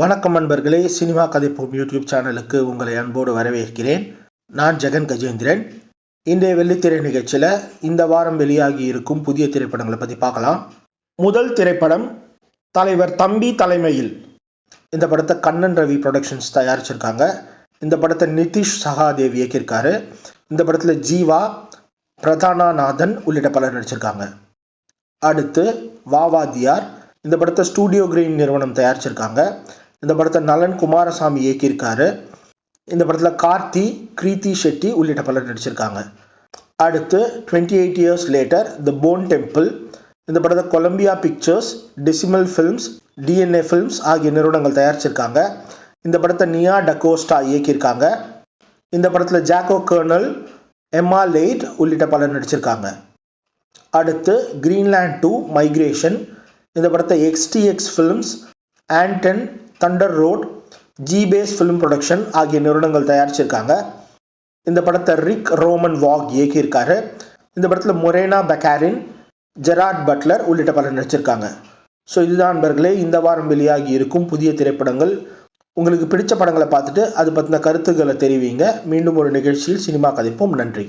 வணக்கம் நண்பர்களே cinema கதைப்போம் YouTube சேனலுக்கு உங்களை அன்போடு வரவேற்கிறேன். நான் ஜெகன் கஜேந்திரன். இன்றைய வெள்ளித்திரை நிகழ்ச்சியில் இந்த வாரம் வெளியாகி இருக்கும் புதிய திரைப்படங்களை பற்றி பார்க்கலாம். முதல் திரைப்படம் தலைவர் தம்பி தலைமையில். இந்த படத்தை கண்ணன் ரவி ப்ரொடக்ஷன்ஸ் தயாரிச்சிருக்காங்க. இந்த படத்தை நிதிஷ் சகாதேவ் இயக்கியிருக்காரு. இந்த படத்தில் ஜீவா பிரதானாநாதன் உள்ளிட்ட பலர் நடிச்சிருக்காங்க. அடுத்து வாவாதியார். இந்த படத்தை ஸ்டூடியோ கிரீன் நிறுவனம் தயாரிச்சிருக்காங்க. இந்த படத்தை நலன் குமாரசாமி இயக்கியிருக்காரு. இந்த படத்தில் கார்த்தி கிரீத்தி ஷெட்டி உள்ளிட்ட பலர் நடிச்சிருக்காங்க. அடுத்து twenty eight years later the bone temple இந்த படத்தை Columbia pictures Decimal films DNA films ஆகிய நிறுவனங்கள் தயாரிச்சிருக்காங்க. இந்த படத்தை நியா டக்கோஸ்டா இயக்கியிருக்காங்க. இந்த படத்தில் ஜாக்கோ கர்னல் எம்மா லேட் உள்ளிட்ட பலர் நடிச்சிருக்காங்க. அடுத்து கிரீன்லேண்ட் டூ மைக்ரேஷன் இந்த படத்தை XTX films Anton Thunder road ஜிபேஸ் film production ஆகிய நிறுவனங்கள் தயாரிச்சிருக்காங்க. இந்த படத்தை ரிக் ரோமன் வாக் இயக்கியிருக்காரு. இந்த படத்தில் மொரேனா பெக்காரின் ஜெராட் பட்லர் உள்ளிட்ட பலர் நடிச்சிருக்காங்க. ஸோ இதுதான் நண்பர்களே இந்த வாரம் வெளியாகி இருக்கும் புதிய திரைப்படங்கள். உங்களுக்கு பிடிச்ச படங்களை பார்த்துட்டு அது பற்றின கருத்துக்களை தெரிவிங்க. மீண்டும் ஒரு நிகழ்ச்சியில் சினிமா கதைப்போம். நன்றி.